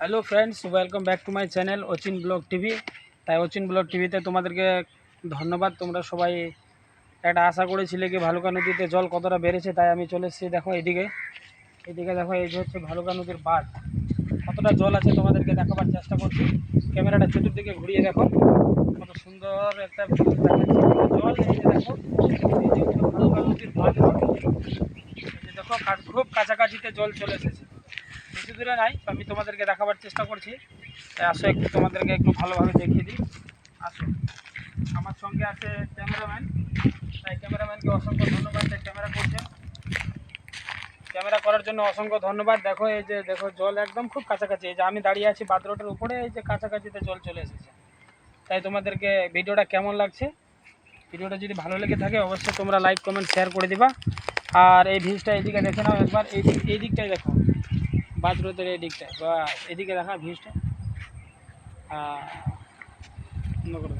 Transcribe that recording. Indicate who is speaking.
Speaker 1: Hello friends welcome back to my channel Achin blog TV তাই Achin blog টিভিতে তোমাদেরকে ধন্যবাদ। তোমরা সবাই একটা আশা করেছিলে কি ভালুকা নদীতে জল কতটা বেড়েছে, তাই আমি চলে এসেছি দেখো এদিকে। এদিকে দেখো, এই যে হচ্ছে ভালুকা নদীর বাঁধ। কতটা জল আছে তোমাদেরকে দেখাবার চেষ্টা করছি। ক্যামেরাটা চতুর্দিকে ঘুরিয়ে দেখো। কত সুন্দর একটা জল দেখো ভালুকা নদীর বাঁধ। দেখো খুব কাছাকাছিতে জল চলে এসেছে। বেশি দূরে নাই, তো আমি তোমাদেরকে দেখাবার চেষ্টা করছি। তাই আসো একটু তোমাদেরকে একটু ভালোভাবে দেখিয়ে দিই। আসো। আমার সঙ্গে আছে ক্যামেরাম্যান। তাই ক্যামেরাম্যানকে অসংখ্য ধন্যবাদ। যে ক্যামেরা করছে ক্যামেরা করার জন্য অসংখ্য ধন্যবাদ। দেখো, এই যে দেখো, জল একদম খুব কাছাকাছি। এই যে আমি দাঁড়িয়ে আছি বাদ রোডের উপরে, এই যে কাছাকাছিতে জল চলে এসেছে। তাই তোমাদেরকে ভিডিওটা কেমন লাগছে? ভিডিওটা যদি ভালো লেগে থাকে, অবশ্যই তোমরা লাইক, কমেন্ট শেয়ার করে দিবা। আর এই ভিউজটা এইদিকে দেখে নাও একবার। এই এই দিকটাই দেখো। বাদ রোদের এই বা এদিকে দেখা ভিউজটা অন্য করে।